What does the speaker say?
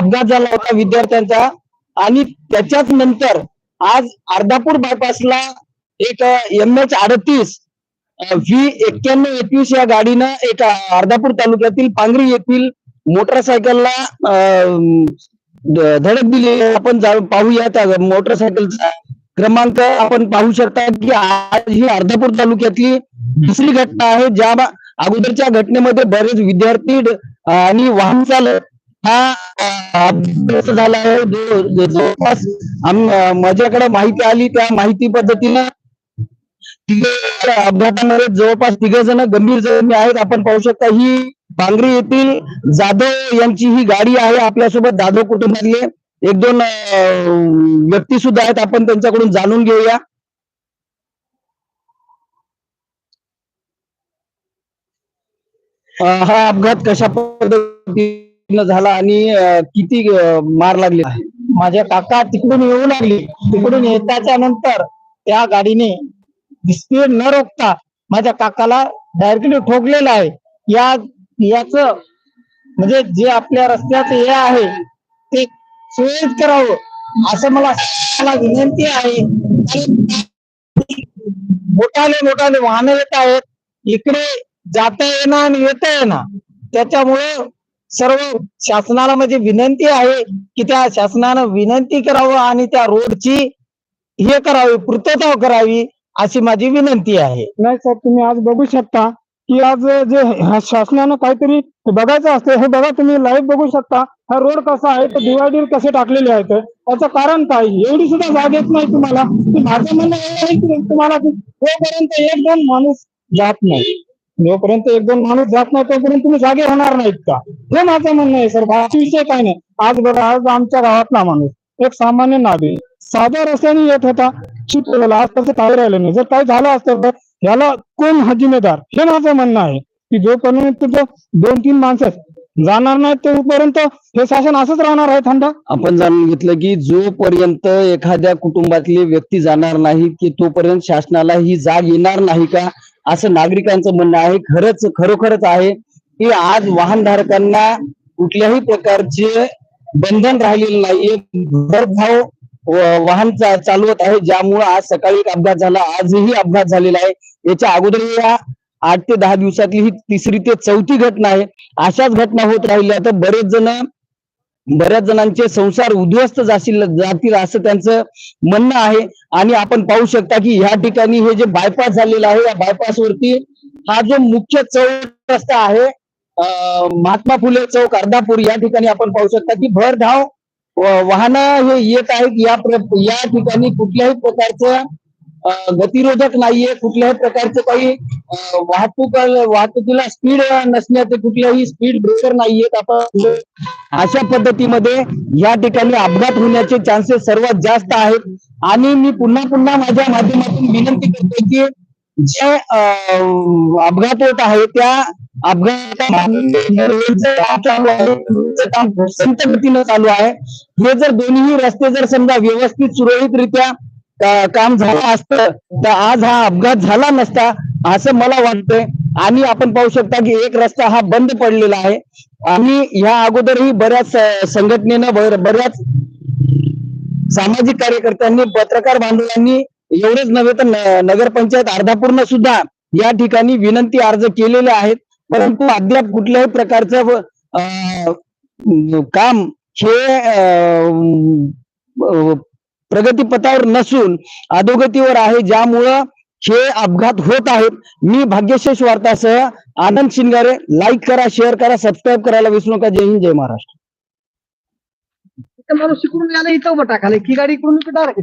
अपघात झाला होता विद्यार्थ्यांचा आणि त्याच्याच नंतर आज अर्धापूर बायपासला एक एम एच अडतीस व्ही एक्क्याण्णव एकवीस या गाडीनं एक अर्धापूर तालुक्यातील पांगरी येथील मोटरसायकलला धडक दिली. आपण पाहूया त्या मोटरसायकलचा क्रमांक. आपण पाहू शकता की आज ही अर्धापूर तालुक्यातली दुसरी घटना आहे. ज्या अगोदरच्या घटनेमध्ये बरेच विद्यार्थी आणि वाहन चालक हा अपघात झाला आहे. जवळपास माझ्याकडे माहिती आली त्या माहिती पद्धतीनं अपघातामध्ये जवळपास तिघ जण गंभीर जखमी आहेत. आपण पाहू शकता ही बांगरी येथील जाधव यांची ही गाडी आहे आपल्यासोबत जाधव कुटुंबातले. एक दोन व्यक्ती सुद्धा आहेत. आपण त्यांच्याकडून जाणून घेऊया. हा अपघात कशा पद्धती झाला आणि किती मार लागले. माझ्या काका तिकडून येऊ लागले. तिकडून येताच्या नंतर त्या गाडीने स्पीड न रोखता माझ्या काकाला डायरेक्टली ठोकलेलं आहे. या याच म्हणजे जे आपल्या रस्त्याचं हे आहे ते सुरळीत करावं असं मला मला विनंती आहे. मोठाले मोठाले वाहन येत आहेत. इकडे जाता येणं आणि येता येणं. त्याच्यामुळे सर्व शासनाला म्हणजे विनंती आहे की त्या शासनानं विनंती करावं आणि त्या रोडची हे करावी पूर्तता करावी अशी माझी विनंती आहे. नाही सर तुम्ही आज बघू शकता की आज जे शासनानं काहीतरी बघायचं असतं हे बघा तुम्ही लाईव्ह बघू शकता. हा रोड कसा आहे तर डिवायडर कसे टाकलेले आहेत त्याचं कारण काय? एवढी सुद्धा जाग येत नाही तुम्हाला. माझं म्हणणं एवढं आहे की तुम्हाला एक दोन माणूस जात नाही. जोपर्यंत एक दोन माणूस जात नाही तोपर्यंत तुम्ही जागे होणार नाहीत का? हे माझं म्हणणं आहे सर. बाकी विषय काय नाही. आज बघा आज आमच्या गावातला माणूस एक सामान्य नागरिक साध्या रस्त्याने येत होता शिकवला आज तसं काही राहिलं नाही. जर काय झालं असतं तर याला कोण हा जिम्मेदार हे माझं म्हणणं आहे. की जोपर्यंत तुझं दोन तीन माणसं जाणार नाहीत तोपर्यंत हे शासन असंच राहणार आहे थंड? आपण जाणून घेतलं की जोपर्यंत एखाद्या कुटुंबातली व्यक्ती जाणार नाही की तोपर्यंत शासनाला ही जाग येणार नाही का? असं नागरिकांचं म्हणणं आहे खरंच खरोखरच आहे की आज वाहनधारकांना कुठल्याही प्रकारचे बंधन राहिलेलं नाहीये. भरभाव वाहन चा- चालवत आहे ज्यामुळे आज सकाळी एक अपघात झाला आजही अपघात झालेला आहे. याच्या अगोदर या आठ ते दहा दिवसातली ही तिसरी ते चौथी घटना आहे. अशाच घटना होत राहिल्या तर बरेच जण बऱ्याच जणांचे संसार उद्ध्वस्त जातील जातील असं त्यांचं म्हणणं आहे. आणि आपण पाहू शकता की ह्या ठिकाणी हे जे बायपास झालेलं आहे या बायपास वरती हा जो मुख्य चौक रस्ता आहे महात्मा फुले चौक अर्धापूर या ठिकाणी आपण पाहू शकता की भरधाव धाव वाहनं हे येत आहेत. या या ठिकाणी कुठल्याही प्रकारचं गतिरोधक नाहीये कुठल्याही प्रकारचं काही वाहतूक वाहतुकीला स्पीड नसण्याचे कुठल्याही स्पीड ब्रेकर नाहीयेत. आपण अशा पद्धतीमध्ये या ठिकाणी अपघात होण्याचे चान्सेस सर्वात जास्त आहेत. आणि मी पुन्हा पुन्हा माझ्या माध्यमातून विनंती करतो की जे अपघात होत आहे त्या अपघात चालू आहे काम संत गतीनं चालू आहे. हे जर दोन्ही रस्ते जर समजा व्यवस्थित सुरळीतरित्या काम झालं असतं तर आज हा अपघात झाला नसता असं मला वाटतंय. आणि आपण पाहू शकता की एक रस्ता हा बंद पडलेला आहे. आणि ह्या अगोदरही बऱ्याच संघटनेनं बऱ्याच सामाजिक कार्यकर्त्यांनी पत्रकार बांधवांनी एवढेच नव्हे तर नगरपंचायत अर्धापूर्ण सुद्धा या ठिकाणी विनंती अर्ज केलेले आहेत. परंतु अद्याप कुठल्याही प्रकारचं काम हे प्रगतीपथावर नसून अधोगतीवर आहे ज्यामुळं हे अपघात होत आहेत. मी भाग्यशेष वार्तासह आनंद शिंगारे लाईक करा शेअर करा सबस्क्राईब करायला विसरू नका. जय हिंद जय महाराष्ट्र. माणूस शिकून आला इथं उभं टाकाले की गाडी इकडून डायरेक्ट